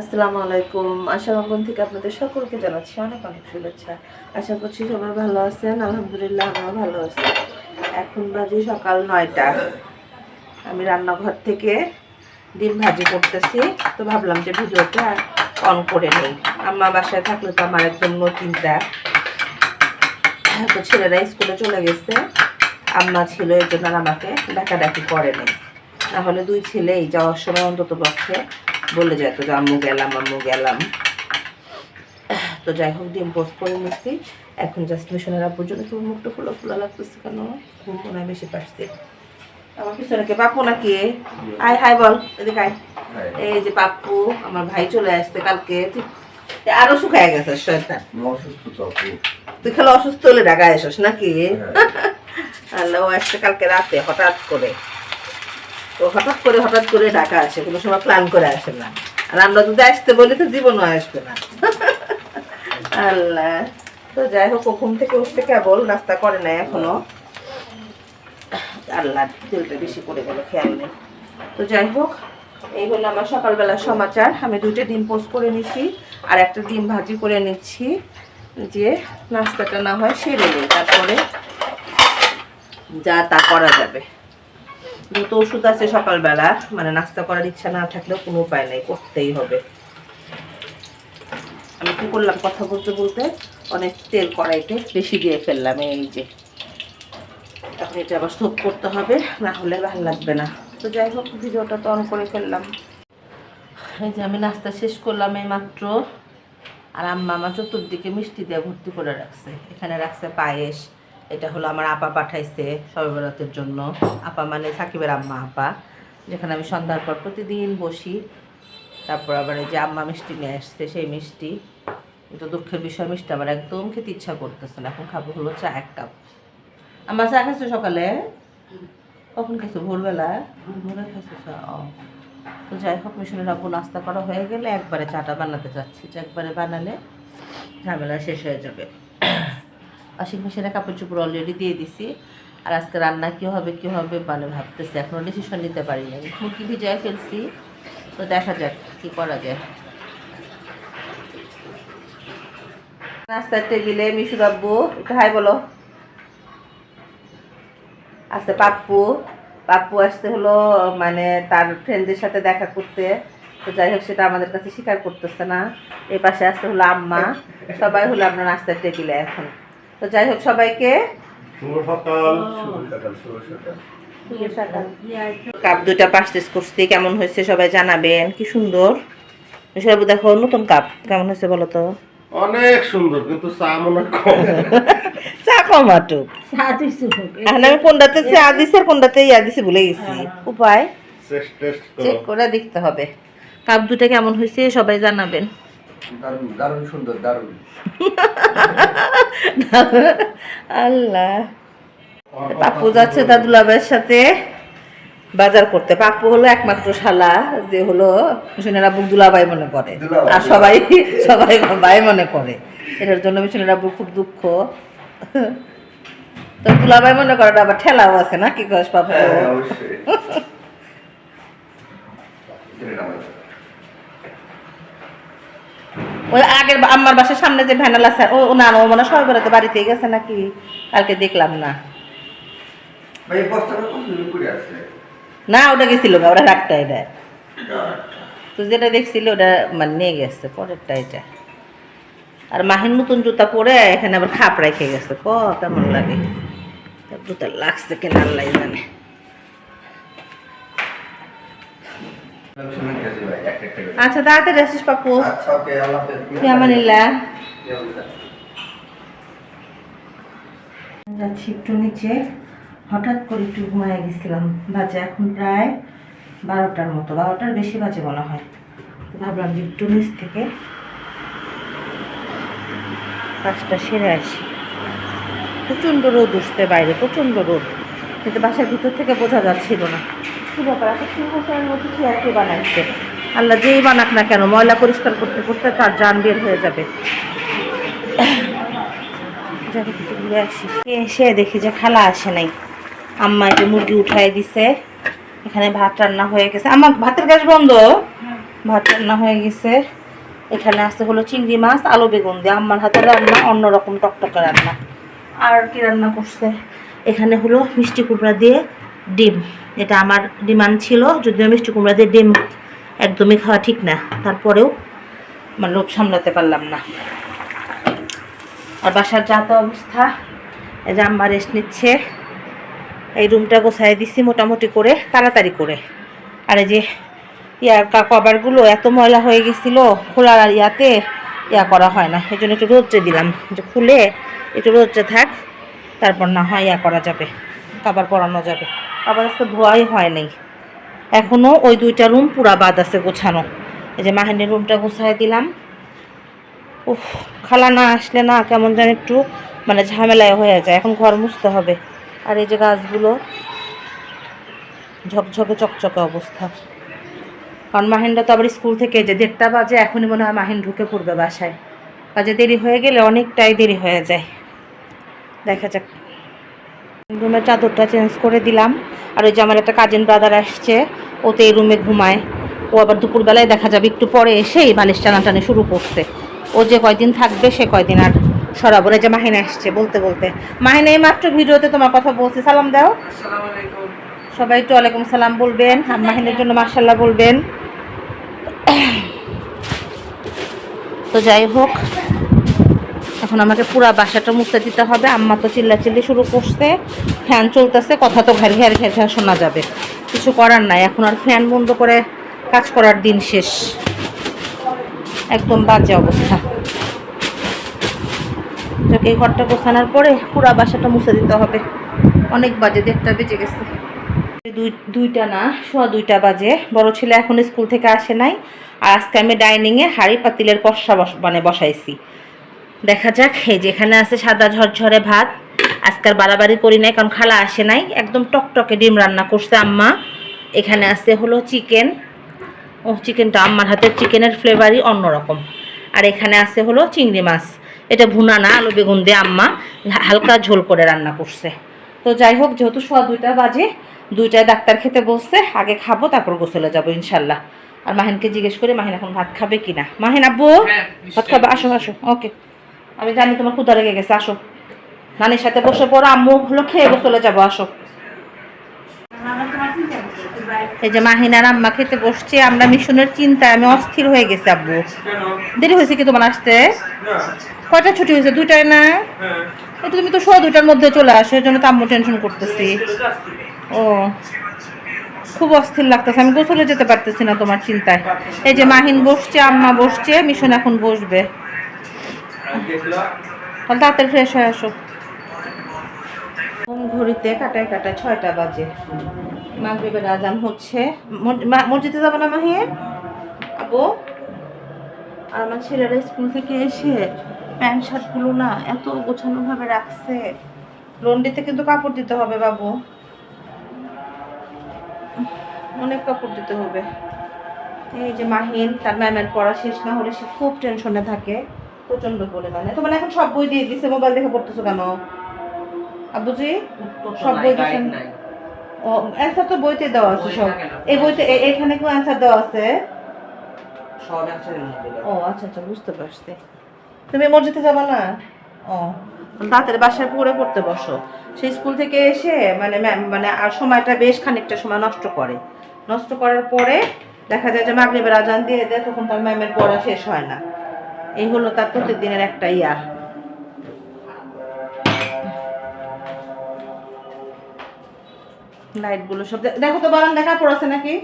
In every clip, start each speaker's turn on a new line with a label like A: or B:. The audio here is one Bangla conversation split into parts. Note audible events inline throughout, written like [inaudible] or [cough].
A: আসসালামু আলাইকুম। আশারঙ্গন থেকে আপনাদের সকলকে জানাচ্ছি অনেক অনেক শুভেচ্ছা। আশা করছি সবাই ভালো আছেন, আলহামদুলিল্লাহ আমরাও ভালো আছি। এখন বাজে সকাল নয়টা। আমি রান্নাঘর থেকে ডিম ভাজি করতেছি, তো ভাবলাম যে ভিডিওটা অন করে নেই। আম্মা বাসায় থাকলে তো আমার একদম চিন্তা তো ছেলেরা স্কুলে চলে গেছে। আম্মা ছিল, এর জন্য আর আমাকে ডাকাডাকি করে নেই। তাহলে দুই ছেলেই যাওয়ার সময় অন্তত পক্ষে বলে যেত যে আম্মু গেলাম আম্মু গেলাম। তো যাই হোক ডিম পোস্ট করে নিচ্ছি। এখন জাস্ট মিশনের জন্য তোর মুখটা ফুলো ফুলো লাগতেছে কেন? ঘুম মনে হয় বেশি পারছে। আমার পিছনে কে? পাপু নাকি? আয় হাই বল এদিকে আয়। এই যে পাপ্পু আমার ভাই চলে আসছে কালকে। আরও শুকায় গেছে শয়তান।
B: তো
A: তুই খালি অসুস্থ হলে ঢাকা এসস নাকি? [laughs] আল্লাহ ও আসছে কালকে রাতে হঠাৎ করে। তো হঠাৎ করে হঠাৎ করে ঢাকা আসে কোনো সময় প্ল্যান করে আসে না। আর আমরা যদি আসতে বলি তো জীবনও আসবে না। [laughs] আল্লাহ। তো যাই হোক ঘুম থেকে উঠতে কেবল নাস্তা করে নাই এখনও। আল্লাহ তেলটা বেশি করে গেল খেয়াল নেই। তো যাই হোক এই হলো আমার সকালবেলার সমাচার। আমি দুইটা ডিম পোস্ট করে নিচ্ছি আর একটা ডিম ভাজি করে নিচ্ছি যে নাস্তাটা না হয় সেরে নেই। তারপরে যা তা করা যাবে। দুটো ওষুধ আছে সকালবেলা মানে নাস্তা করার ইচ্ছা না থাকলেও কোনো উপায় নেই, করতেই হবে। আমি কি করলাম, কথা বলতে বলতে অনেক তেল কড়াইতে বেশি দিয়ে ফেললাম, এই যে। এখন এটা আবার সোপ করতে হবে, না হলে ভালো লাগবে না। তো যাই হোক, ভিডিওটা তো অন করে ফেললাম। এই যে আমি নাস্তা শেষ করলাম এই মাত্র আর আম্মা আমার চতুর্দিকে মিষ্টি দিয়ে ভর্তি করে রাখছে। এখানে রাখছে পায়েস এটা হলো আমার আপা পাঠাইছে সবে বরাতের জন্য। আপা মানে সাকিবের আম্মা আপা, যেখানে আমি সন্ধ্যার পর প্রতিদিন বসি। তারপর আবার এই যে আম্মা মিষ্টি নিয়ে আসছে, সেই মিষ্টি। কিন্তু দুঃখের বিষয়, মিষ্টি আমার একদম খেতে ইচ্ছা করতেছে না। এখন খাব হলো চা, এক কাপ। আমার চা খাইছো সকালে? কখন খাইছো? ভোরবেলা? ভোরে খাইছো চা, ও। তো যাই হোক, মিশনের আব্বু নাস্তা করা হয়ে গেলে একবারে চাটা বানাতে চাচ্ছি একবারে বানালে ঝামেলা শেষ হয়ে যাবে। ওয়াশিং মেশিনে কাপড় চোপড় অলরেডি দিয়ে দিছি। আর আজকে রান্না কী হবে কী হবে মানে ভাবতেছি এখনও ডিসিশন নিতে পারি না মুরগি ভিজায় ফেলছি, তো দেখা যাক কী করা যায়। নাস্তার টেবিলে মিশুর আব্বু, একটু হাই বলো। আসতে পাপ্পু। পাপ্পু আসতে হলো মানে তার ফ্রেন্ডদের সাথে দেখা করতে। তো যাই হোক, সেটা আমাদের কাছে স্বীকার করতেছে না। এই পাশে আসতে হলো আম্মা। সবাই হলো আপনার নাস্তার টেবিলে এখন। তো যাই হোক সবাইকে
B: শুভ সকাল। শুভ সকাল শুভ সকাল।
A: কাপ দুইটা পার্চেস করছি কেমন হয়েছে সবাই জানাবেন কি সুন্দর? সবাই দেখো নতুন কাপ কেমন হয়েছে বলো তো?
B: অনেক সুন্দর কিন্তু চা মনে হয় কম। [laughs]
A: চা কমাটুক এখন আমি কোনটাতে চা দিছি আর কোনটাতে ইয়া দিছি ভুলে গেছি। উপায়?
B: টেস্ট টেস্ট
A: চেক করে। দেখতে হবে। কাপ দুটা কেমন হয়েছে সবাই জানাবেন।
B: দারুণ দারুণ সুন্দর দারুণ।
A: আল্লাহ। পাপ্পু যাচ্ছে তার দুলাভাইয়ের সাথে বাজার করতে। পাপ্পু হলো একমাত্র শালা যে হলো মিশনের আব্বু দুলাভাই মনে করে। আর সবাই সবাই ভাই মনে করে। এটার জন্য মিশনের আব্বুর খুব দুঃখ। তো দুলাভাই মনে করে আবার ঠেলাও আছে না? কি কস পাপ্পু
B: হ্যাঁ অবশ্যই
A: ওই আগের আমার বাসার সামনে যে ভ্যানাল আছে ও না ও মানে সবাই বেড়াতে বাড়িতে গেছে নাকি? কালকে দেখলাম না। না ওটা গেছিল না ওরা রাখটা এটা। তো যেটা দেখছিল ওটা মানে নিয়ে গেছে পরেরটা এটা। আর মাহিন নতুন জুতা পরে এখানে আবার খাপ রেখে গেছে। ক কেমন লাগে? জুতা লাগছে কেন আল্লাহ জানে। আচ্ছা তাড়াতাড়ি আসিস পাপু।
B: আচ্ছা?
A: যাচ্ছি একটু নিচে। হঠাৎ করে একটু ঘুমায় গেছিলাম। বাজে এখন প্রায় বারোটার মতো। বারোটার বেশি বাজে মনে হয়। ভাবলাম যে একটু নিচ থেকে কাজটা সেরে আসি। প্রচণ্ড রোদ উঠতে বাইরে প্রচণ্ড রোদ। কিন্তু বাসার ভিতর থেকে বোঝা যাচ্ছিল না। কি ব্যাপার এত সিংহাসনের মধ্যে আর কে বানাইছে? আল্লাহ যেই বানাক না কেন, ময়লা পরিষ্কার করতে করতে তার যান বের হয়ে যাবে। একটু আসি। এসে দেখি যে খালা আসে নাই। আম্মা এই মুরগি উঠাই দিছে। এখানে ভাত রান্না হয়ে গেছে। আমার ভাতের গ্যাস বন্ধ? ভাত রান্না হয়ে গেছে। এখানে আসতে হলো চিংড়ি মাছ, আলু বেগুন দিয়ে। আম্মার হাতে রান্না, অন্যরকম টকটকে রান্না। আর কি রান্না করছে? এখানে হলো মিষ্টি কুমড়া দিয়ে ডিম। এটা আমার ডিমান্ড ছিল, যদিও মিষ্টি কুমড়া দিয়ে ডিম একদমই খাওয়া ঠিক না। তারপরেও মানে লোভ সামলাতে পারলাম না। আর বাসার যা তো অবস্থা, এই যে আম্মা রেস্ট নিচ্ছে, এই রুমটা গোছাই দিছি মোটামুটি করে, তাড়াতাড়ি করে। আর এই যে ইয়ার কভারগুলো এত ময়লা হয়ে গেছিল, খোলার আর ইয়াতে ইয়া করা হয় না। এই জন্য একটু রোদ্রে দিলাম। যে খুলে একটু রোদ্রে থাক, তারপর না হয় ইয়া করা যাবে কাবার পরানো যাবে। আবার আজকে ধোয়াই হয় নাই। এখনও ওই দুইটা রুম পুরা বাদ আছে গোছানো। এই যে মাহিনের রুমটা গোছাই দিলাম। উফ, খালা না আসলে না কেমন যেন একটু মানে ঝামেলায় হয়ে যায়। এখন ঘর মুছতে হবে। আর এই যে গাছগুলো, ঝকঝকে চকচকে অবস্থা। কারণ মাহিনটা তো আবার স্কুল থেকে যে দেড়টা বাজে, এখনই মনে হয় মাহিন ঢুকে পড়বে বাসায়। কাজে দেরি হয়ে গেলে অনেকটাই দেরি হয়ে যায়। দেখা যাক। রুমের চাদরটা চেঞ্জ করে দিলাম। আর ওই যে আমার একটা কাজিন ব্রাদার আসছে ওতে এই রুমে ঘুমায়। ও আবার দুপুরবেলায় দেখা যাবে একটু পরে এসেই বালিশ টানাটানি শুরু করছে। ও যে কয়দিন থাকবে সে কয়দিন আর সরাবো। যে মাহিনা আসছে বলতে বলতে। মাহিনা এই মাত্র ভিডিওতে তোমার কথা বলছি। সালাম দাও। সবাই একটু ওয়ালাইকুম সালাম বলবেন। আর মাহিনের জন্য মার্শাল্লাহ বলবেন। তো যাই হোক এখন আমাকে পুরা বাসাটা মুছতে দিতে হবে। আম্মা তো চিল্লাচিল্লি শুরু করছে, ফ্যান চলতেছে, কথা তো ঘের ঘের ঘের ঘের শোনা যাবে। কিছু করার নাই, এখন আর ফ্যান বন্ধ করে কাজ করার দিন শেষ। একদম বাজে অবস্থা। যাক এই ঘরটা গোছানোর পরে পুরা বাসাটা মুছে দিতে হবে। অনেক বাজে, দেড়টা বেজে গেছে। দুই, দুইটা না, সোয়া দুইটা বাজে। বড় ছেলে এখন স্কুল থেকে আসে নাই। আর আজকে আমি ডাইনিংয়ে হাড়ি পাতিলের পশা মানে বসাইছি। দেখা যাক এই যে এখানে আছে সাদা ঝরঝরে ভাত। আজকাল বাড়াবাড়ি করি নাই কারণ খালা আসে নাই। একদম টকটকে ডিম রান্না করছে আম্মা। এখানে আছে হলো চিকেন। ও চিকেনটা আম্মার হাতের চিকেনের ফ্লেভারই অন্যরকম। আর এখানে আছে হলো চিংড়ি মাছ। এটা ভুনা না আলু বেগুন দিয়ে আম্মা হালকা ঝোল করে রান্না করছে। তো যাই হোক যেহেতু সোয়া দুইটা বাজে দুইটায় ডাক্তার খেতে বসছে আগে খাব তারপর গোসলে যাব ইনশাল্লাহ। আর মাহিনকে জিজ্ঞেস করে মাহিন এখন ভাত খাবে কিনা? মাহিন আব্বু ভাত খাবে? আসো আসো ওকে। আমি জানি তোমার ক্ষুদা লেগে গেছে আসো। নানির সাথে বসে পড়ো আম্মু হলো খেয়ে গোসলে যাব আসো। এই যে মাহিনার আম্মা খেতে বসছে আমরা মিশনের চিন্তায় আমি অস্থির হয়ে গেছি আব্বু। দেরি হয়েছে কি তোমার আসতে? কয়টা ছুটি হয়েছে? দুইটায় না? তো তুমি তো সোয়া দুইটার মধ্যে চলে আসো এই জন্য তো আম্মু টেনশন করতেছি। ও খুব অস্থির লাগতেছে আমি গোসলে যেতে পারতেছি না তোমার চিন্তায়। এই যে মাহিন বসছে আম্মা বসছে মিশন এখন বসবে। তাহলে তাড়াতাড়ি ফ্রেশ হয়ে আসো। ঘড়িতে কাটায় কাটায় ছয়টা বাজে। মাগরিবের আজান হচ্ছে। মসজিদে যাব না মাহি আবু? আর আমার ছেলেরা স্কুল থেকে এসে প্যান্ট শার্টগুলো না এত গোছানো ভাবে রাখছে। লন্ডিতে কিন্তু কাপড় দিতে হবে বাবু। অনেক কাপড় দিতে হবে। এই যে মাহিন, তার ম্যামের পড়া শেষ না হলে সে খুব টেনশনে থাকে। প্রচণ্ড বলে মানে তোমার এখন সব বই দিয়ে দিছে মোবাইল দেখে পড়তেছো কেন? আব্বুজি? সব বই দিয়েছেন ও অ্যান্সার তো বইতে দেওয়া আছে সব। এই বইতে এখানে কি অ্যান্সার দেওয়া আছে? ও আচ্ছা আচ্ছা বুঝতে পারছি। তুমি মসজিদে যাবে না? ও তাড়াতাড়ি বাসায় পড়ে পড়তে বসো। সেই স্কুল থেকে এসে মানে ম্যাম মানে আর সময়টা বেশ খানিকটা সময় নষ্ট করে। নষ্ট করার পরে দেখা যায় যে মাগরিবের আজান দিয়ে দেয় তখন তার ম্যামের পড়া শেষ হয় না। এই হলো তার প্রতিদিনের একটা ইয়া। লাইটগুলো সব দেখো তো বারান্দা দেখা আছে নাকি?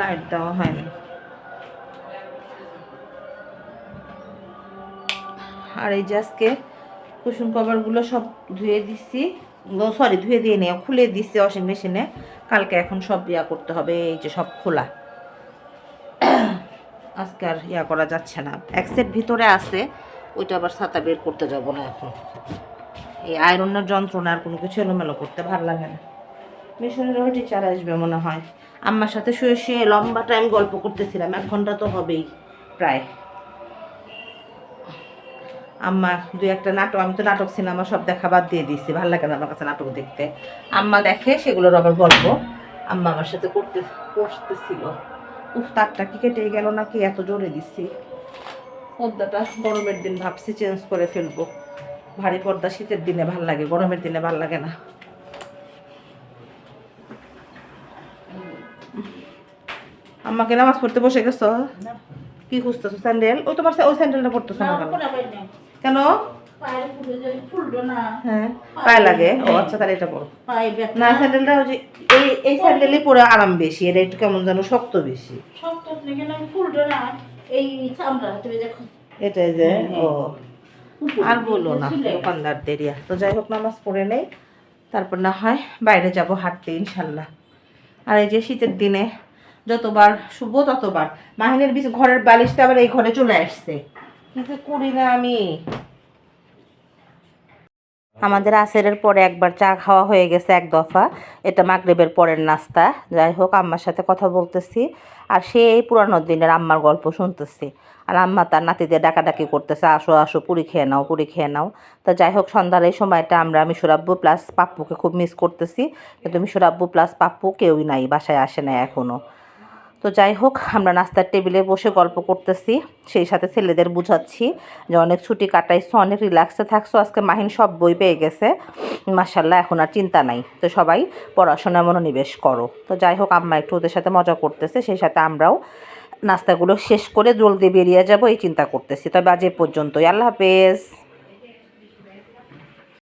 A: লাইট দেওয়া হয়নি। আর এই যে আজকে কুসুম কভারগুলো সব ধুয়ে দিছি। সরি ধুয়ে দিয়ে নিয়ে খুলে দিচ্ছি ওয়াশিং মেশিনে। কালকে এখন সব ইয়া করতে হবে, এই যে সব খোলা। আজকে আর ইয়া করা যাচ্ছে না। এক সেট ভিতরে আছে, ওইটা আবার ছাতা বের করতে যাব না। এখন এই আয়রনের যন্ত্রণা আর কোনো কিছু এলোমেলো করতে ভালো লাগে না মিশনেরও টিচার আসবে মনে হয়। আম্মার সাথে শুয়ে শুয়ে লম্বা টাইম গল্প করতেছিলাম, এক ঘণ্টা তো হবেই প্রায়। আম্মা দু একটা নাটক, আমি তো নাটক, সিনেমা সব দেখা বাদ দিয়ে দিয়েছি, ভালো লাগে না আমার কাছে নাটক দেখতে। আম্মা দেখে সেগুলোর আবার গল্প। আম্মা আমার সাথে করতে, করতেছিল। উফ তারটা কি কেটে গেল নাকি? এত জোরে দিচ্ছি। পর্দাটা গরমের দিন ভাবছি চেঞ্জ করে ফেলব। ভারী পর্দা শীতের দিনে ভালো লাগে গরমের দিনে ভালো লাগে না। আম্মাকে নামাজ পড়তে বসে গেছো? কি খুঁজতেছো? স্যান্ডেল? ওই তোমার ওই স্যান্ডেলটা পড়তেছো
C: না,
A: না কেন? হ্যাঁ পায়ে লাগে? ও আচ্ছা তাহলে এটা পড়ো না স্যান্ডেলটা ওই যে এই এই স্যান্ডেলই পরে আরাম বেশি এটা একটু কেমন যেন শক্ত বেশি।
C: শক্ত না, এই চামড়া, তুমি দেখো।
A: এটাই যে ও। আর বলো না দোকানদার দেরিয়া তো যাই হোক নামাজ পড়ে নেই। তারপর না হয় বাইরে যাব হাঁটতে ইনশাল্লাহ। আর এই যে শীতের দিনে যতবার শুভ ততবার। মাহিনের ঘরের বালিশটা আবার এই ঘরে চলে আসছে। কিন্তু করি না আমি। আমাদের আসেরের পরে একবার চা খাওয়া হয়ে গেছে এক দফা। এটা মাগরেবের পরের নাস্তা। যাই হোক, আম্মার সাথে কথা বলতেছি। আর সে এই পুরানো দিনের আম্মার গল্প শুনতেছি। আর আম্মা তার নাতিদের ডাকাডাকি করতেছে, আসো আসো, পুরি খেয়ে নাও, পুরি খেয়ে নাও। তা যাই হোক, সন্ধ্যার এই সময়টা আমরা মিশুরাব্বু প্লাস পাপ্পুকে খুব মিস করতেছি। কিন্তু মিশুরাব্বু প্লাস পাপ্পু কেউই নাই, বাসায় আসে না এখনও তো যাই হোক, আমরা নাস্তার টেবিলে বসে গল্প করতেছি। সেই সাথে ছেলেদের বুঝাচ্ছি যে অনেক ছুটি কাটাইছো, অনেক রিল্যাক্সে থাকছো, আজকে মাহিন সব বই পেয়ে গেছে। মার্শাল্লাহ এখন আর চিন্তা নাই। তো সবাই পড়াশোনায় মনোনিবেশ করো। তো যাই হোক, আম্মা একটু ওদের সাথে মজা করতেছে, সেই সাথে আমরাও নাস্তাগুলো শেষ করে জলদি বেরিয়ে যাব, এই চিন্তা করতেছি। তবে আজ এ পর্যন্তই। আল্লাহ হাফেজ।